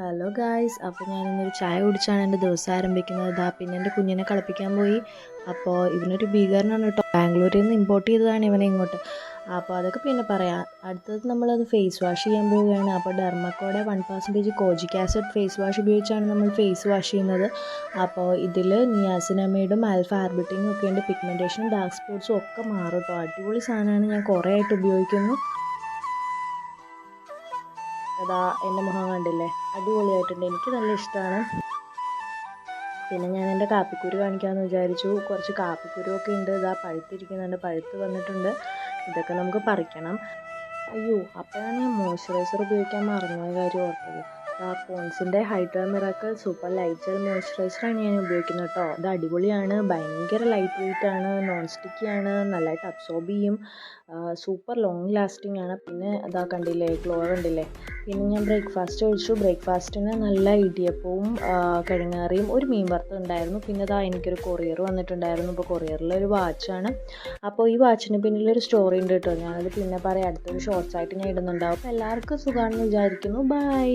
Hello guys അപ്പോൾ ഞാനിന്നൊരു ചായ കുടിച്ചാണ് എന്റെ ദിവസം ആരംഭിക്കുന്നത്. ഇതാ പിന്നെ എന്റെ കുഞ്ഞിനെ കളിപ്പിക്കാൻ പോയി. അപ്പോൾ ഇവനൊരു ഭീകരനാണ് കേട്ടോ. ബാംഗ്ലൂരിൽ നിന്ന് ഇമ്പോർട്ട് ചെയ്തതാണ് ഇവനെ ഇങ്ങോട്ട്. അപ്പോൾ അതൊക്കെ പിന്നെ പറയാം. അടുത്തത് നമ്മളത് ഫേസ് വാഷ് ചെയ്യാൻ പോവുകയാണ്. അപ്പോൾ ഡെർമക്കോടെ one percentage kojic acid face wash ഉപയോഗിച്ചാണ് നമ്മൾ ഫേസ് വാഷ് ചെയ്യുന്നത്. അപ്പോൾ ഇതിൽ നിയാസിനമൈഡും ആൽഫ ആർബിറ്റിനും ഒക്കെ ഉണ്ട്. പിഗ്മെന്റേഷനും ഡാർക്ക് സ്പോട്ട്സും ഒക്കെ മാറും കേട്ടോ. അടിപൊളി സാധനമാണ്. ഞാൻ കുറേ ആയിട്ട് ഉപയോഗിക്കുന്നു. അതാ എന്റെ മുഖം കണ്ടില്ലേ? അടിപൊളിയായിട്ടുണ്ട്. എനിക്ക് നല്ല ഇഷ്ടമാണ് പിന്നെ ഞാൻ എന്റെ കാപ്പിക്കുരു കാണിക്കാമെന്ന് വിചാരിച്ചു. കുറച്ച് കാപ്പിക്കുരുവൊക്കെ ഉണ്ട്. ഇതാ പഴുത്തിരിക്കുന്നുണ്ട്. പഴുത്ത് വന്നിട്ടുണ്ട്. ഇതൊക്കെ നമുക്ക് പറിക്കണം. അയ്യോ അപ്പോഴാണ് ഞാൻ മോയ്സ്ചറൈസർ ഉപയോഗിക്കാൻ മറന്ന കാര്യം ഓർത്തത്. പോൺസിന്റെ hydra miracle super light gel മോയ്സ്ചറൈസറാണ് ഞാൻ ഉപയോഗിക്കുന്നത് കേട്ടോ. ഇത് അടിപൊളിയാണ് ഭയങ്കര ലൈറ്റ് വെയിറ്റ് ആണ് നോൺ സ്റ്റിക്കി ആണ് നല്ലതായിട്ട് അബ്സോർബ് ചെയ്യും. സൂപ്പർ ലോങ് ലാസ്റ്റിംഗ് ആണ്. പിന്നെ അതാ കണ്ടില്ലേ ഗ്ലോ കണ്ടില്ലേ പിന്നെ ഞാൻ ബ്രേക്ക്ഫാസ്റ്റ് ഒഴിച്ചു. ബ്രേക്ക്ഫാസ്റ്റിന് നല്ല ഇടിയപ്പവും കിഴങ്ങാറിയും ഒരു മീൻ വറുത്തത് ഉണ്ടായിരുന്നു. പിന്നെ അതാ എനിക്കൊരു കൊറിയർ വന്നിട്ടുണ്ടായിരുന്നു. ഇപ്പോൾ കൊറിയറിലൊരു വാച്ചാണ് അപ്പോൾ ഈ വാച്ചിന് പിന്നിലൊരു സ്റ്റോറി ഉണ്ട് കേട്ടോ. ഞാനത് പിന്നെ പറയാം. അടുത്തൊരു ഷോർട്സ് ആയിട്ട് ഞാൻ ഇടുന്നുണ്ടാവും. അപ്പോൾ എല്ലാവർക്കും സുഖമാണെന്ന് വിചാരിക്കുന്നു. ബൈ